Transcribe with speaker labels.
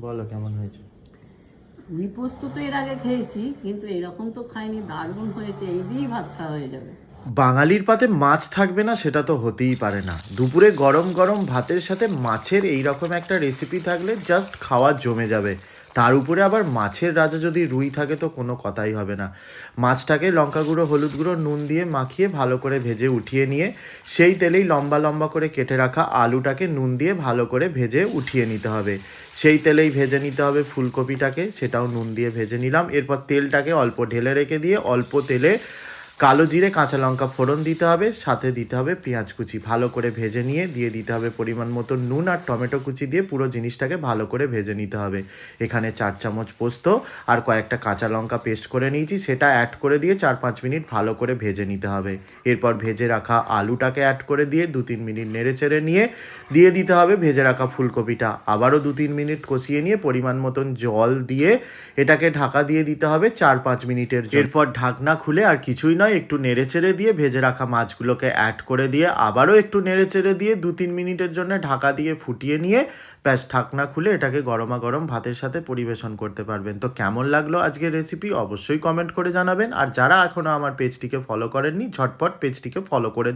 Speaker 1: বলো কেমন হয়েছে?
Speaker 2: পোস্ত তো এর আগে খেয়েছি কিন্তু এরকম তো খাইনি দারুণ হয়েছে এই দিয়েই ভাত খাওয়া হয়ে যাবে।
Speaker 1: বাঙালির পাতে মাছ থাকবে না সেটা তো হতেই পারে না। দুপুরে গরম গরম ভাতের সাথে মাছের এই রকম একটা রেসিপি থাকলে জাস্ট খাওয়া জমে যাবে। তার উপরে আবার মাছের রাজা যদি রুই থাকে তো কোনো কথাই হবে না। মাছটাকে লঙ্কা গুঁড়ো, হলুদ গুঁড়ো, নুন দিয়ে মাখিয়ে ভালো করে ভেজে উঠিয়ে নিয়ে সেই তেলেই লম্বা লম্বা করে কেটে রাখা আলুটাকে নুন দিয়ে ভালো করে ভেজে উঠিয়ে নিতে হবে। সেই তেলেই ভেজে নিতে হবে ফুলকপিটাকে, সেটাও নুন দিয়ে ভেজে নিলাম। এরপর তেলটাকে অল্প ঢেলে রেখে দিয়ে অল্প তেলে কালো জিরে, কাঁচা লঙ্কা ফোড়ন দিতে হবে, সাথে দিতে হবে পেঁয়াজ কুচি। ভালো করে ভেজে নিয়ে দিয়ে দিতে হবে পরিমাণ মতো নুন আর টমেটো কুচি দিয়ে পুরো জিনিসটাকে ভালো করে ভেজে নিতে হবে। এখানে চার চামচ পোস্ত আর কয়েকটা কাঁচা লঙ্কা পেস্ট করে নিয়েছি, সেটা অ্যাড করে দিয়ে চার পাঁচ মিনিট ভালো করে ভেজে নিতে হবে। এরপর ভেজে রাখা আলুটাকে অ্যাড করে দিয়ে দু তিন মিনিট নেড়ে চেড়ে নিয়ে দিয়ে দিতে হবে ভেজে রাখা ফুলকপিটা। আবারও দু তিন মিনিট কষিয়ে নিয়ে পরিমাণ মতন জল দিয়ে এটাকে ঢাকা দিয়ে দিতে হবে চার পাঁচ মিনিটের। এরপর ঢাকনা খুলে আর কিছুই নয় একটু নেড়েচেড়ে দিয়ে ভেজে রাখা মাছগুলোকে অ্যাড করে দিয়ে আবারও একটু নেড়েচেড়ে দিয়ে দু তিন মিনিটের জন্য ঢাকা দিয়ে ফুটিয়ে নিয়ে ব্যাস ঢাকনা খুলে এটাকে গরমা গরম ভাতের সাথে পরিবেশন করতে পারবেন। তো কেমন লাগল আজকের রেসিপি অবশ্যই কমেন্ট করে জানাবেন। আর যারা এখনও আমার পেজটিকে ফলো করেননি, ঝটপট পেজটিকে ফলো করে